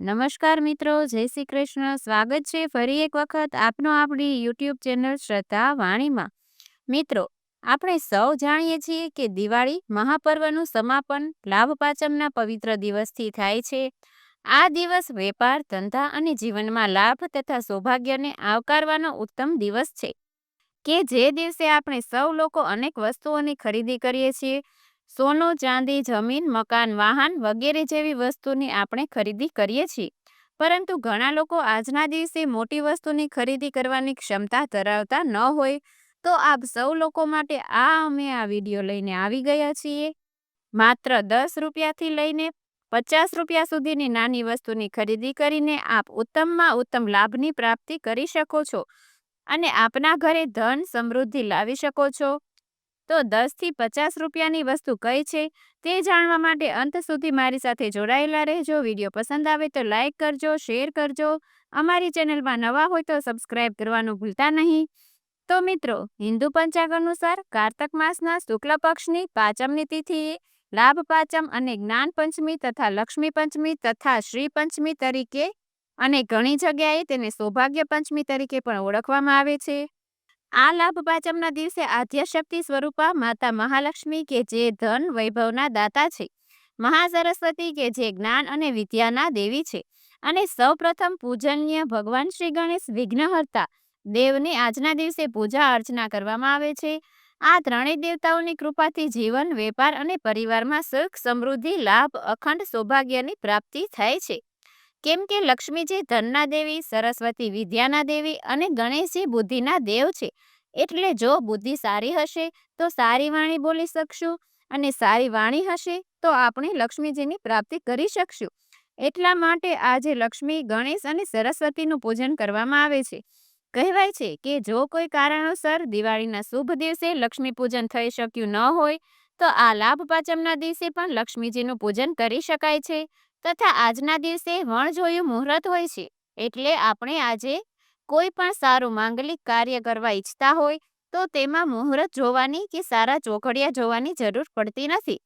નમસ્કાર મિત્રો, જય શ્રી કૃષ્ણ. સ્વાગત છે ફરી એક વખત આપનો આપણી યુટ્યુબ ચેનલ શ્રદ્ધા વાણીમાં. મિત્રો, આપણે સૌ જાણીએ છીએ કે દિવાળી મહાપર્વનું સમાપન લાભ પાંચમના પવિત્ર દિવસથી થાય છે. આ દિવસ વેપાર, ધંધા અને જીવનમાં લાભ તથા સૌભાગ્યને આવકારવાનો ઉત્તમ દિવસ છે. કે જે દિવસે આપણે સૌ લોકો અનેક વસ્તુઓની ખરીદી કરીએ છીએ સોનું, ચાંદી, જમીન, મકાન, વાહન વગેરે જેવી વસ્તુની આપણે ખરીદી કરીએ છીએ. પરંતુ ઘણા લોકો આજના દિવસે મોટી વસ્તુની ખરીદી કરવાની ક્ષમતા ધરાવતા ન હોય. તો આપ સૌ લોકો માટે આ અમે આ વીડિયો લઈને આવી ગયા છીએ. માત્ર દસ રૂપિયાથી લઈને પચાસ રૂપિયા સુધીની નાની વસ્તુની ખરીદી કરીને આપ ઉત્તમમાં ઉત્તમ લાભની પ્રાપ્તિ કરી શકો છો. અને આપના ઘરે ધન સમૃદ્ધિ લાવી શકો છો. તો દસથી પચાસ રૂપિયાની વસ્તુ કઈ છે? તે જાણવા માટે અંત સુધી મારી સાથે જોડાયેલા રહેજો. વીડિયો પસંદ આવે તો લાઇક કરજો, શેર કરજો. અમારી ચેનલમાં નવા હોય તો સબસ્ક્રાઇબ કરવાનું ભૂલતા નહીં. તો મિત્રો, હિન્દુ પંચાંગ અનુસાર કાર્તક માસના શુક્લ પક્ષની પાંચમની તિથિ, લાભ પાંચમ અને જ્ઞાન પંચમી તથા લક્ષ્મી પંચમી તથા શ્રી પંચમી તરીકે અને ઘણી જગ્યાએ તેને સૌભાગ્ય પંચમી તરીકે પણ ઓળખવામાં આવે છે. આ લાભ પાંચમના દિવસે આદ્યશક્તિ સ્વરૂપા, માતા મહાલક્ષ્મી કે જે ધન વૈભવના દાતા છે. મહાસરસ્વતી કે જે જ્ઞાન અને વિદ્યાના દેવી છે. અને સૌપ્રથમ પૂજનીય ભગવાન શ્રી ગણેશ વિઘ્નહર્તા. દેવની આજના દિવસે પૂજા અર્ચના કરવામાં આવે છે. આ ત્રણેય દેવતાઓની કૃપાથી જીવન, વેપાર અને પરિવારમાં સુખ, સમૃદ્ધિ, લાભ, અખંડ સૌભાગ્યની પ્રાપ્તિ થાય છે. કેમ કે લક્ષ્મીજી ધનના દેવી, સરસ્વતી વિદ્યાના દેવી અને ગણેશજી બુદ્ધિના દેવ છે. એટલે જો બુદ્ધિ સારી હશે, તો સારી વાણી બોલી શકશું અને સારી વાણી હશે, તો આપણે લક્ષ્મીજીની પ્રાપ્તિ કરી શકશું. એટલા માટે આજે લક્ષ્મી, ગણેશ અને સરસ્વતીનું પૂજન કરવામાં આવે છે. કહેવાય છે કે જો કોઈ કારણોસર દિવાળીના શુભ દિવસે લક્ષ્મી પૂજન થઈ શક્યું ન હોય, તો આ લાભ પાંચમના દિવસે પણ લક્ષ્મીજીનું પૂજન કરી શકાય છે. તથા આજના દિવસે વણજોયું મુહૂર્ત હોય છે, એટલે આપણે આજે કોઈ પણ સારું માંગલિક કાર્ય કરવા ઈચ્છતા હોય, તો તેમાં મુહૂર્ત જોવાની કે સારા ચોઘડિયા જોવાની જરૂર પડતી નથી.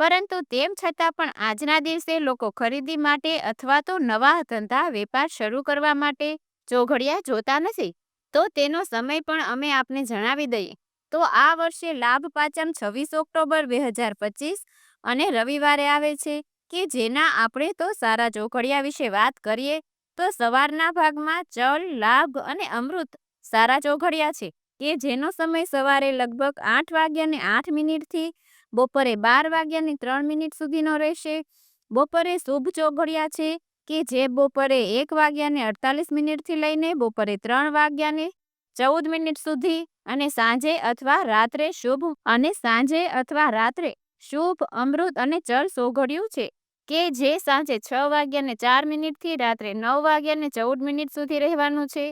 પરંતુ તેમ છતાં પણ આજના દિવસે લોકો ખરીદી માટે અથવા તો નવા ધંધા વેપાર શરૂ કરવા માટે ચોઘડિયા જોતા નથી. તો તેનો સમય પણ અમે આપને જણાવી દઈએ. તો આ વર્ષે લાભ પાંચમ છવ્વીસ ઓક્ટોબર બે હજાર પચીસ અને રવિવારે આવે છે કે જેના આપણે તો સારા ચોઘડિયા વિશે વાત કરીએ, તો સવારના ભાગમાં ચલ, લાભ અને અમૃત સારા ચોઘડિયા છે, કે જેનો સમય સવારે લગભગ આઠ વાગ્યાને આઠ મિનિટથી બપોરે બાર વાગ્યાની ત્રણ મિનિટ સુધીનો રહેશે. બપોરે શુભ ચોઘડિયા છે, કે જે બપોરે એક વાગ્યાને અડતાલીસ મિનિટથી લઈને બપોરે ત્રણ વાગ્યાને ચૌદ મિનિટ સુધી અને સાંજે અથવા રાત્રે શુભ અને સાંજે અથવા રાત્રે શુભ, અમૃત અને ચલ સોઘડિયું છે. કે જે સાંજે છ વાગ્યાને ચાર મિનિટથી રાત્રે નવ વાગ્યાને ચૌદ મિનિટ સુધી રહેવાનું છે.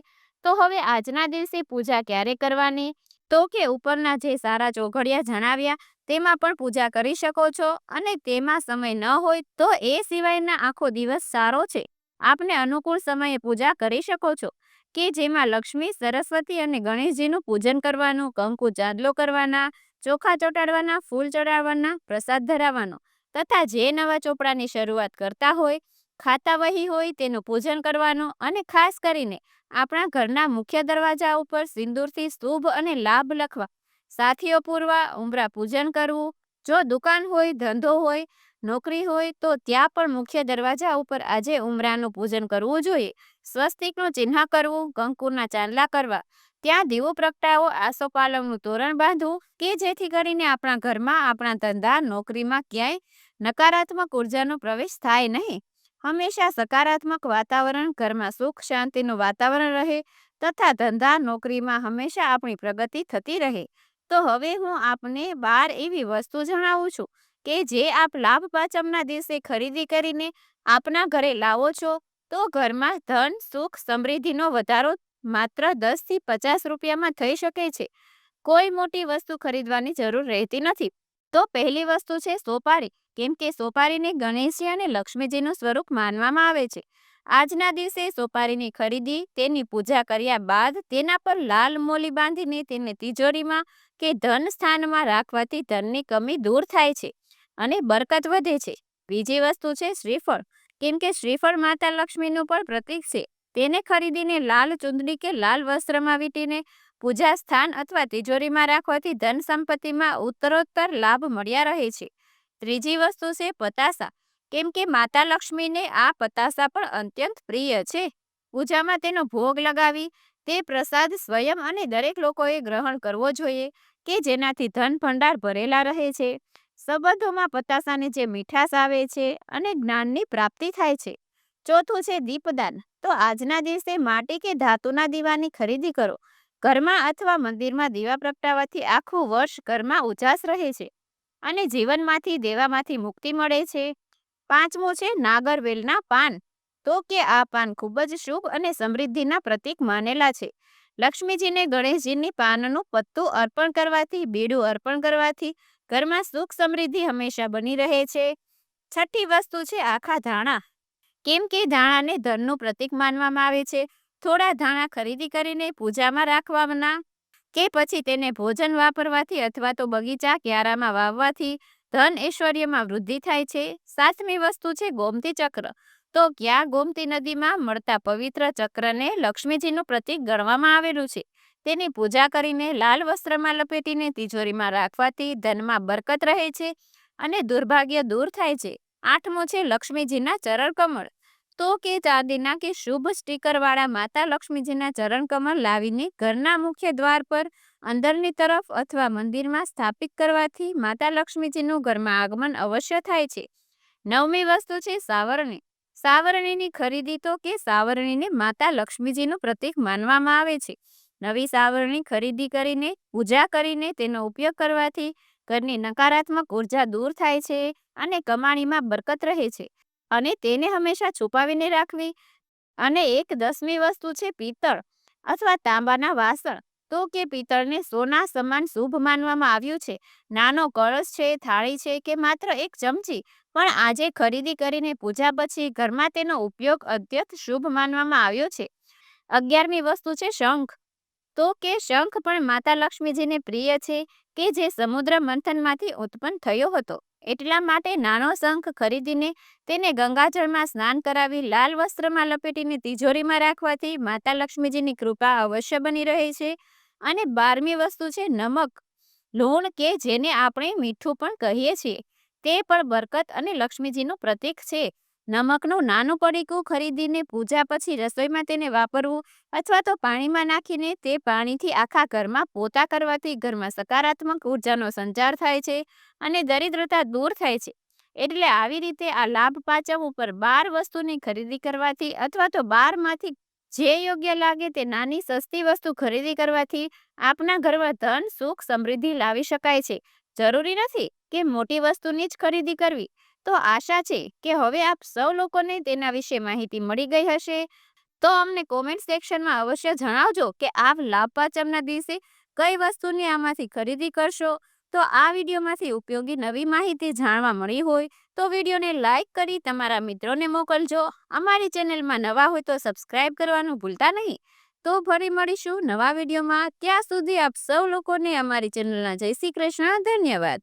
તો હવે આજના દિવસે પૂજા ક્યારે કરવાની? તો કે ઉપરના જે સારા ચોઘડિયા જણાવ્યા, તેમાં પણ પૂજા કરી શકો છો અને તેમાં સમય ન હોય તો એ સિવાયના આખો દિવસ સારો છે. આપને અનુકૂળ સમયે પૂજા કરી શકો છો. કે જેમાં લક્ષ્મી, સરસ્વતી અને ગણેશજીનું પૂજન કરવાનું, કંકુ, ચાંદલો કરવાના, ચોખા ચોટાડવાના, ફૂલ ચડાવવાના, પ્રસાદ ધરાવવાનો. તથા જે નવા ચોપડાની શરૂઆત કરતા હોય, ખાતા વહી હોય તેનું પૂજન કરવાનું અને ખાસ કરીને આપણા ઘરના મુખ્ય દરવાજા ઉપર સિંદૂરથી શુભ અને લાભ લખવા, સાથીઓ પૂરવા, ઉમરા પૂજન કરવું, જો દુકાન હોય, ધંધો હોય, નોકરી હોય, તો ત્યાં પણ મુખ્ય દરવાજા ઉપર આજે ઉમરાનું પૂજન કરવું જોઈએ. સ્વસ્તિકનું ચિહ્ન કરવું, કંકુરના ચાંદલા કરવા, ત્યાં દીવો પ્રગટાવો, આસોપાલવનું તોરણ બાંધવું કે જેથી કરીને આપણા ઘરમાં, આપણા ધંધા, નોકરીમાં ક્યાંય નકારાત્મક ઉર્જાનો પ્રવેશ થાય નહીં. હંમેશા સકારાત્મક વાતાવરણ, ઘરમાં સુખ, શાંતિનું વાતાવરણ રહે તથા ધંધા, નોકરીમાં હંમેશા આપણી પ્રગતિ થતી રહે. તો હવે હું આપને બાર એવી વસ્તુ જણાવું છું કે જે આપ લાભ પાંચમના દિવસે ખરીદી કરીને આપના ઘરે લાવો છો. તો ઘરમાં ધન, સુખ, સમૃદ્ધિનો વધારો માત્ર દસથી પચાસ રૂપિયામાં થઈ શકે છે. કોઈ મોટી વસ્તુ ખરીદવાની જરૂર રહેતી નથી. તો પહેલી વસ્તુ છે સોપારી. કેમ કે સોપારીને ગણેશજી અને લક્ષ્મીજીનું સ્વરૂપ માનવામાં આવે છે. આજના દિવસે સોપારીની ખરીદી, તેની પૂજા કર્યા બાદ તેના પર લાલ મોલી બાંધીને તેને તિજોરીમાં કે ધન સ્થાનમાં રાખવાથી ધનની કમી દૂર થાય છે અને બરકત વધે છે. બીજી વસ્તુ છે શ્રીફળ. કેમ કે શ્રીફળ માતા લક્ષ્મીનું પણ પ્રતીક છે. તેને ખરીદીને લાલ ચુંદડી કે લાલ વસ્ત્રમાં વીંટીને પૂજા સ્થાન અથવા તિજોરીમાં રાખવાથી ધન સંપત્તિમાં ઉત્તરોત્તર લાભ મળ્યા રહે છે. ત્રીજી વસ્તુ છે પતાસા. કેમ કે માતા લક્ષ્મીને આ પતાસા પણ અત્યંત પ્રિય છે. પૂજામાં તેનો ભોગ લગાવી, તે પ્રસાદ સ્વયં અને દરેક લોકોએ ગ્રહણ કરવો જોઈએ કે જેનાથી ધન ભંડાર ભરેલા રહે છે. સંબંધોમાં પતાસાની જે મીઠાશ આવે છે અને જ્ઞાનની પ્રાપ્તિ થાય છે. ચોથું છે દીપદાન. તો આજના દિવસે માટી કે ધાતુના દીવાની ખરીદી કરો. ઘરમાં અથવા મંદિરમાં દીવા પ્રગટાવવાથી આખું વર્ષ ઘરમાં ઉજાસ રહે છે અને જીવનમાંથી દેવામાંથી મુક્તિ મળે છે. પાંચમું છે નાગરવેલના પાન. તો કે આ પાન ખૂબ જ શુભ અને સમૃદ્ધિના પ્રતીક માનેલા છે. લક્ષ્મીજીને ગણેશજીની પાનનું પત્તું અર્પણ કરવાથી, બીડું અર્પણ કરવાથી ઘરમાં સુખ સમૃદ્ધિ હંમેશા બની રહે છે. છઠ્ઠી વસ્તુ છે આખા ધાણા. કેમ કે ધાણાને ધનનું પ્રતીક માનવામાં આવે છે. થોડા ધાણા ખરીદી કરીને પૂજામાં રાખવાના કે પછી તેને ભોજન વાપરવાથી અથવા તો બગીચા ક્યારામાં વાવવાથી ધન ઐશ્વર્યમાં વૃદ્ધિ થાય છે. સાતમી વસ્તુ છે ગોમતી ચક્ર. તો ક્યાં ગોમતી નદીમાં મળતા પવિત્ર ચક્રને લક્ષ્મીજીનું પ્રતીક ગણવામાં આવેલું છે? તેની પૂજા કરીને લાલ વસ્ત્રમાં લપેટીને તિજોરીમાં રાખવાથી ધનમાં બરકત રહે છે અને દુર્ભાગ્ય દૂર થાય છે. આઠમું છે લક્ષ્મીજીના ચરણ કમળ તો કે ચાંદીના કે શુભ સ્ટીકરવાળા માતા લક્ષ્મીજીના ચરણ કમળ લાવીને ઘરના મુખ્ય દ્વાર પર અંદરની તરફ અથવા મંદિરમાં સ્થાપિત કરવાથી માતા લક્ષ્મીજીનું ઘરમાં આગમન અવશ્ય થાય છે. નવમી વસ્તુ છે સાવરણી. સાવરણીની ખરીદી તો કે સાવરણીને માતા લક્ષ્મીજીનું પ્રતીક માનવામાં આવે છે. નવી સાવરણી ખરીદી કરીને, પૂજા કરીને તેનો ઉપયોગ કરવાથી ઘરની નકારાત્મક ઊર્જા દૂર થાય છે અને કમાણીમાં બરકત રહે છે. અને તેને હંમેશા છુપાવીને રાખવી. અને એક દસમી વસ્તુ છે પિત્તળ અથવા તાંબાના વાસણ. તો કે પિત્તળને સોના સમાન શુભ માનવામાં આવ્યું છે. નાનો કળશ છે, થાળી છે કે માત્ર એક ચમચી. પણ આજે ખરીદી કરીને પૂજા પછી ઘરમાં તેનો ઉપયોગ અત્યંત શુભ માનવામાં આવ્યો છે. અગિયારમી વસ્તુ છે શંખ. તો કે શંખ પણ માતા લક્ષ્મીજીને પ્રિય છે કે જે સમુદ્ર મંથનમાંથી ઉત્પન્ન થયો હતો. એટલા માટે નાનો શંખ ખરીદીને તેને ગંગાજળમાં સ્નાન કરાવી લાલ વસ્ત્રમાં લપેટીને તિજોરીમાં રાખવાથી માતા લક્ષ્મીજીની કૃપા અવશ્ય બની રહે છે. અને બારમી વસ્તુ છે નમક. લૂણ કે જેને આપણે મીઠું પણ કહીએ છીએ. તે પણ બરકત અને લક્ષ્મીજીનું પ્રતીક છે. નમકનું નાનું પડીકું ખરીદીને પૂજા પછી રસોઈમાં તેને વાપરવું અથવા તો પાણીમાં નાખીને તે પાણીથી આખા ઘરમાં પોતા કરવાથી ઘરમાં સકારાત્મક ઉર્જાનો સંચાર થાય છે અને દરિદ્રતા દૂર થાય છે. એટલે આવી રીતે આ લાભ પાચમ ઉપર બાર વસ્તુની ખરીદી કરવાથી અથવા તો બારમાંથી જે યોગ્ય લાગે તે નાની સસ્તી વસ્તુ ખરીદી કરવાથી આપના ઘરમાં ધન, સુખ, સમૃદ્ધિ લાવી શકાય છે. જરૂરી નથી કે મોટી વસ્તુની જ ખરીદી કરવી. તો આશા છે કે હવે આપ સૌ લોકોને તેના વિશે માહિતી મળી ગઈ હશે. તો અમને કોમેન્ટ સેક્શનમાં અવશ્ય જણાવજો કે આપ લાભપાચમના દિવસે કઈ વસ્તુની આમાંથી ખરીદી કરશો. તો આ વિડીયોમાંથી ઉપયોગી નવી માહિતી જાણવા મળી હોય તો વિડીયોને લાઇક કરી તમારા મિત્રોને મોકલજો. અમારી ચેનલમાં નવા હોય તો સબસ્ક્રાઇબ કરવાનું ભૂલતા નહીં. તો ફરી મળીશું નવા વિડીયોમાં. ત્યાં સુધી આપ સૌ લોકોને અમારી ચેનલના જય શ્રી કૃષ્ણ. ધન્યવાદ.